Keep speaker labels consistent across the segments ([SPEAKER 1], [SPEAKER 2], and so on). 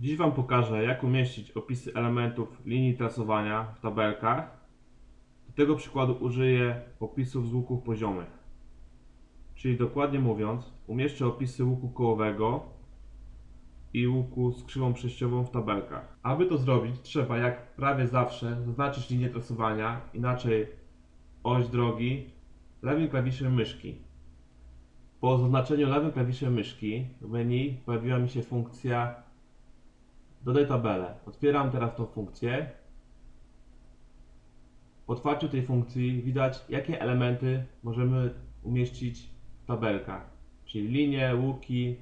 [SPEAKER 1] Dziś Wam pokażę, jak umieścić opisy elementów linii trasowania w tabelkach. Do tego przykładu użyję opisów z łuków poziomych. Czyli dokładnie mówiąc, umieszczę opisy łuku kołowego i łuku z krzywą przejściową w tabelkach. Aby to zrobić, trzeba jak prawie zawsze zaznaczyć linię trasowania, inaczej oś drogi lewym klawiszem myszki. Po zaznaczeniu lewym klawiszem myszki w menu pojawiła mi się funkcja Dodaj tabelę. Otwieram teraz tą funkcję. Po otwarciu tej funkcji widać, jakie elementy możemy umieścić w tabelkach, czyli linie, łuki,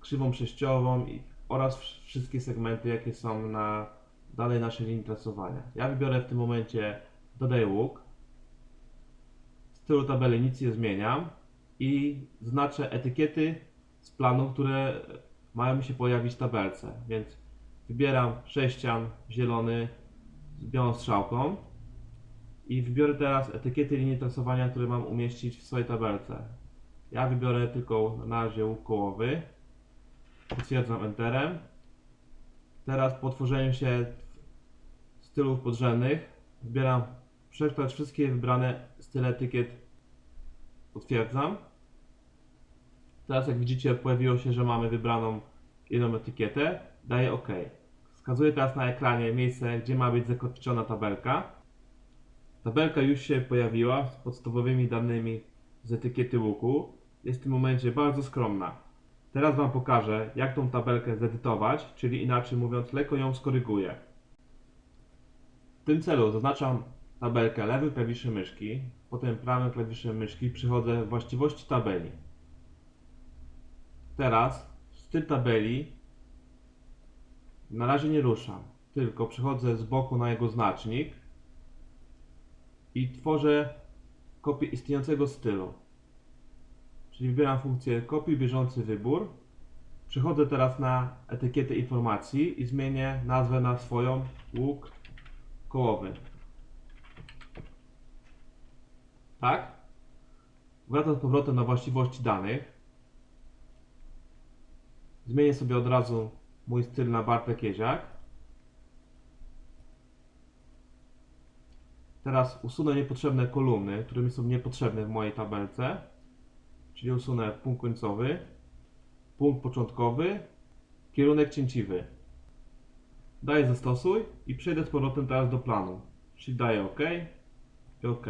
[SPEAKER 1] krzywą przejściową oraz wsz- wszystkie segmenty, jakie są na danej naszej linii trasowania. Ja wybiorę w tym momencie dodaj łuk. W stylu tabeli nic nie zmieniam i znaczę etykiety z planu, które mają się pojawić w tabelce. Więc wybieram sześcian zielony z białą strzałką i wybiorę teraz etykiety linii trasowania, które mam umieścić w swojej tabelce. Ja wybiorę tylko na razie łuk kołowy. Potwierdzam Enterem. Teraz po tworzeniu się stylów podrzędnych wybieram przeczytać wszystkie wybrane style etykiet. Potwierdzam. Teraz jak widzicie pojawiło się, że mamy wybraną jedną etykietę. Daję OK. Wskazuję teraz na ekranie miejsce, gdzie ma być zakotwiczona tabelka. Tabelka już się pojawiła z podstawowymi danymi z etykiety łuku. Jest w tym momencie bardzo skromna. Teraz Wam pokażę, jak tą tabelkę zedytować, czyli inaczej mówiąc, lekko ją skoryguję. W tym celu zaznaczam tabelkę lewym klawiszem myszki, potem prawym klawiszem myszki przechodzę w właściwości tabeli. Teraz styl tabeli na razie nie ruszam, tylko przechodzę z boku na jego znacznik i tworzę kopię istniejącego stylu. Czyli wybieram funkcję kopiuj bieżący wybór. Przechodzę teraz na etykietę informacji i zmienię nazwę na swoją łuk kołowy. Tak? Wracam z powrotem na właściwości danych. Zmienię sobie od razu mój styl na Bartek Jeziak. Teraz usunę niepotrzebne kolumny, które mi są niepotrzebne w mojej tabelce. Czyli usunę punkt końcowy, punkt początkowy, kierunek cięciwy. Daję zastosuj i przejdę z powrotem teraz do planu. Czyli daję OK i OK.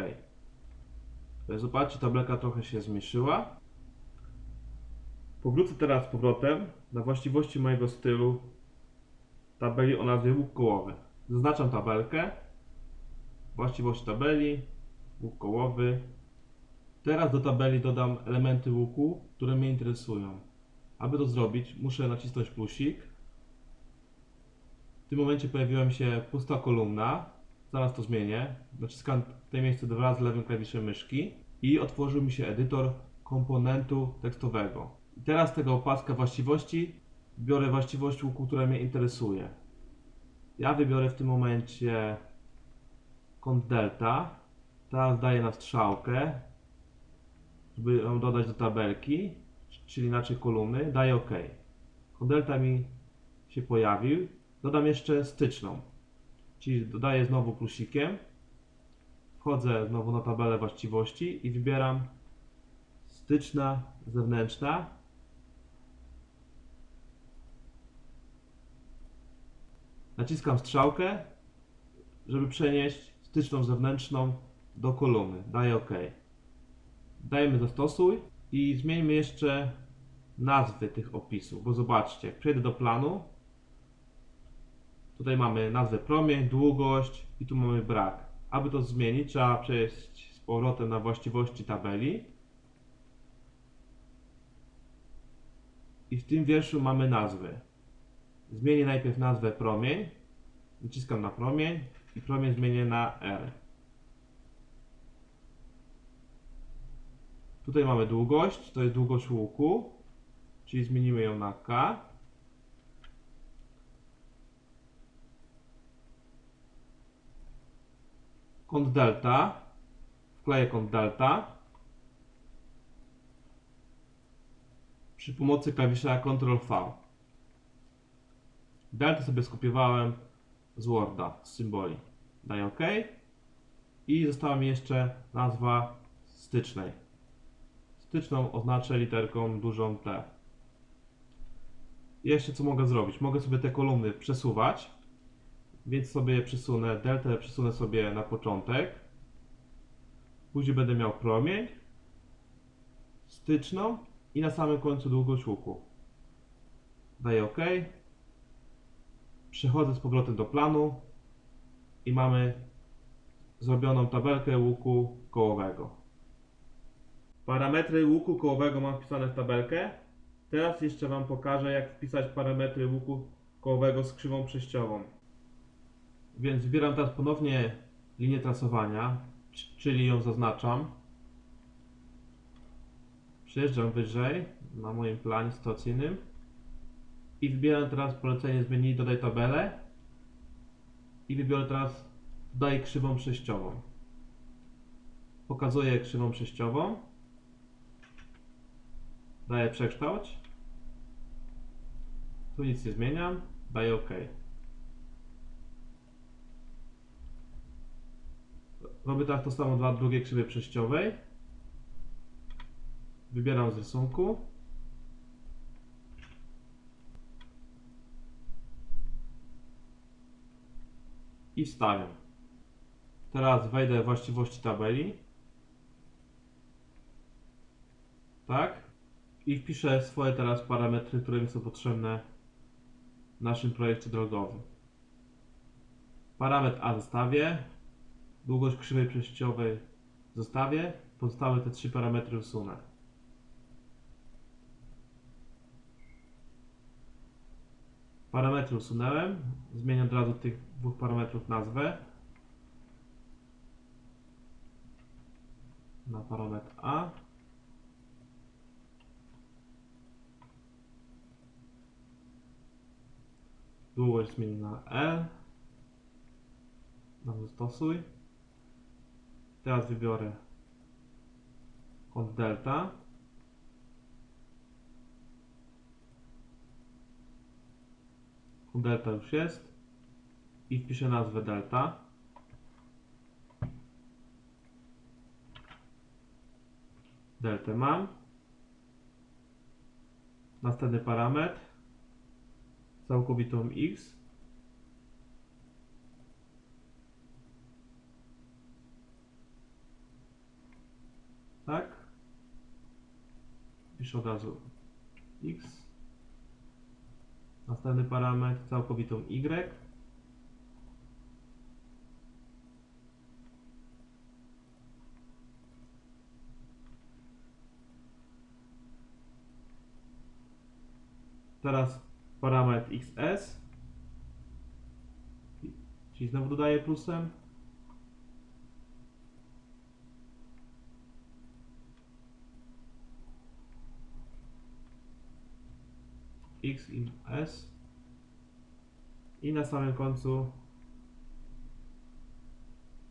[SPEAKER 1] Zobaczcie, tabelka trochę się zmniejszyła. Powrócę teraz z powrotem na właściwości mojego stylu tabeli o nazwie łuk kołowy. Zaznaczam tabelkę, właściwość tabeli, łuk kołowy. Teraz do tabeli dodam elementy łuku, które mnie interesują. Aby to zrobić, muszę nacisnąć plusik. W tym momencie pojawiła mi się pusta kolumna. Zaraz to zmienię. Naciskam w tej miejscu dwa razy lewym klawiszem myszki i otworzył mi się edytor komponentu tekstowego. Teraz tego paska właściwości biorę właściwość łuku, która mnie interesuje. Ja wybiorę w tym momencie kąt delta. Teraz daję na strzałkę, żeby ją dodać do tabelki, czyli inaczej kolumny. Daję OK. Kąt delta mi się pojawił. Dodam jeszcze styczną, czyli dodaję znowu plusikiem. Wchodzę znowu na tabelę właściwości i wybieram styczna zewnętrzna. Naciskam strzałkę, żeby przenieść styczną zewnętrzną do kolumny. Daję OK. Dajemy zastosuj i zmieńmy jeszcze nazwy tych opisów, bo zobaczcie, jak przejdę do planu, tutaj mamy nazwę promień, długość i tu mamy brak. Aby to zmienić, trzeba przejść z powrotem na właściwości tabeli. I w tym wierszu mamy nazwy. Zmienię najpierw nazwę promień. Naciskam na promień i promień zmienię na R. Tutaj mamy długość, to jest długość łuku, czyli zmienimy ją na K. Kąt delta, wkleję kąt delta. Przy pomocy klawisza Ctrl V. Delta sobie skopiowałem z Worda, z symboli. Daję OK. I została mi jeszcze nazwa stycznej. Styczną oznaczę literką dużą T. Jeszcze co mogę zrobić? Mogę sobie te kolumny przesuwać, więc sobie je przesunę, deltę przesunę sobie na początek. Później będę miał promień, styczną i na samym końcu długość łuku. Daję OK. Przechodzę z powrotem do planu i mamy zrobioną tabelkę łuku kołowego. Parametry łuku kołowego mam wpisane w tabelkę. Teraz jeszcze Wam pokażę, jak wpisać parametry łuku kołowego z krzywą przejściową. Więc wybieram teraz ponownie linię trasowania, czyli ją zaznaczam. Przejeżdżam wyżej na moim planie stacyjnym i wybieram teraz polecenie z menu dodaj tabelę i wybiorę teraz dodaj krzywą przejściową. Pokazuję krzywą przejściową. Daję przekształć. Tu nic nie zmieniam. Daję OK. Robię teraz to samo dla drugiej krzywej przejściowej. Wybieram z rysunku. I wstawiam. Teraz wejdę w właściwości tabeli. Tak. I wpiszę swoje teraz parametry, które mi są potrzebne w naszym projekcie drogowym. Parametr A zostawię. Długość krzywej przejściowej zostawię. Pozostałe te trzy parametry usunę. Parametry usunąłem. Zmienię od razu tych dwóch parametrów nazwę. Na parametr A. Długość zmienię na L. Na zastosuj. Teraz wybiorę kąt delta. Delta już jest. I wpiszę nazwę delta. Deltę mam. Następny parametr. Całkowitą x. Tak. Piszę od razu x. Następny parametr całkowitą y. Teraz parametr xs. Czyli znowu dodaję plusem. X i s. I na samym końcu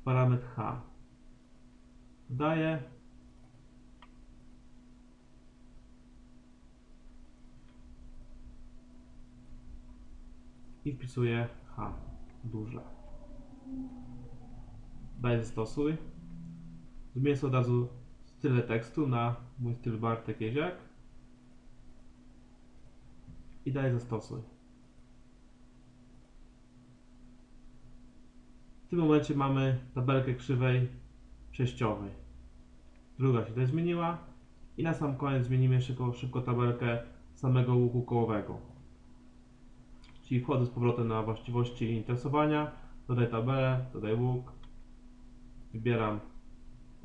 [SPEAKER 1] parametr h. Dodaję i wpisuję h duże. Daję zastosuj. Zmienię od razu styl tekstu na mój styl Bartek Jeziak i daję zastosuj. W tym momencie mamy tabelkę krzywej przejściowej. Druga się tutaj zmieniła i na sam koniec zmienimy szybko, szybko tabelkę samego łuku kołowego. Czyli wchodzę z powrotem na właściwości interesowania, dodaj tabelę, dodaj łuk, wybieram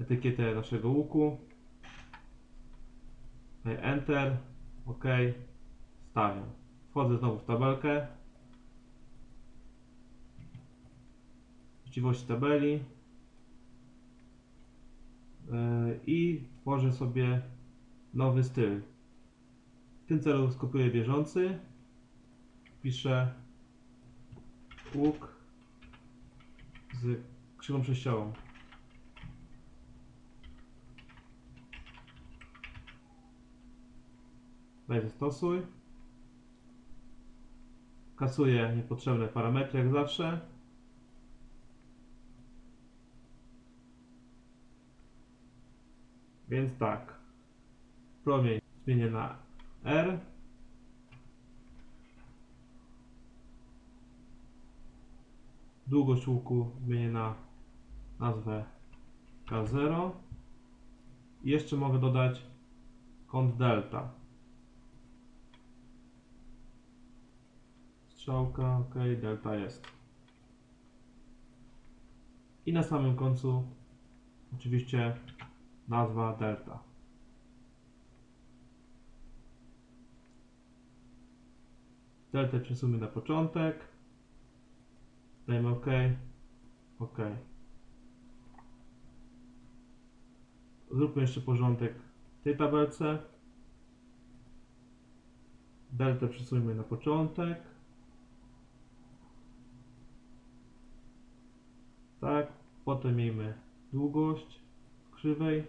[SPEAKER 1] etykietę naszego łuku, daję Enter, OK, stawiam. Wchodzę znowu w tabelkę. Właściwości tabeli. Yy, I tworzę sobie nowy styl. W tym celu skopiuję bieżący. Piszę łuk z krzywą przejściową. Daję zastosuj. Kasuję niepotrzebne parametry jak zawsze. Więc tak. Promień zmienię na R. Długość łuku zmienię na nazwę K0. I jeszcze mogę dodać kąt delta. Strzałka, ok, delta jest. I na samym końcu oczywiście nazwa delta. Deltę przesuńmy na początek. Dajmy OK. OK. Zróbmy jeszcze porządek w tej tabelce. Deltę przesuńmy na początek. Tak. Potem miejmy długość krzywej.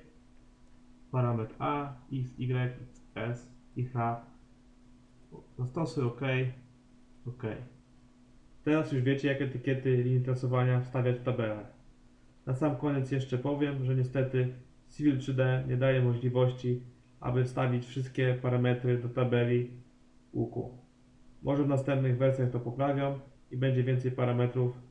[SPEAKER 1] Parametr A, X, Y, S i H. Zastosuj OK. OK. Teraz już wiecie, jakie etykiety linii trasowania wstawiać w tabelę. Na sam koniec jeszcze powiem, że niestety Civil 3D nie daje możliwości, aby wstawić wszystkie parametry do tabeli łuku. Może w następnych wersjach to poprawią i będzie więcej parametrów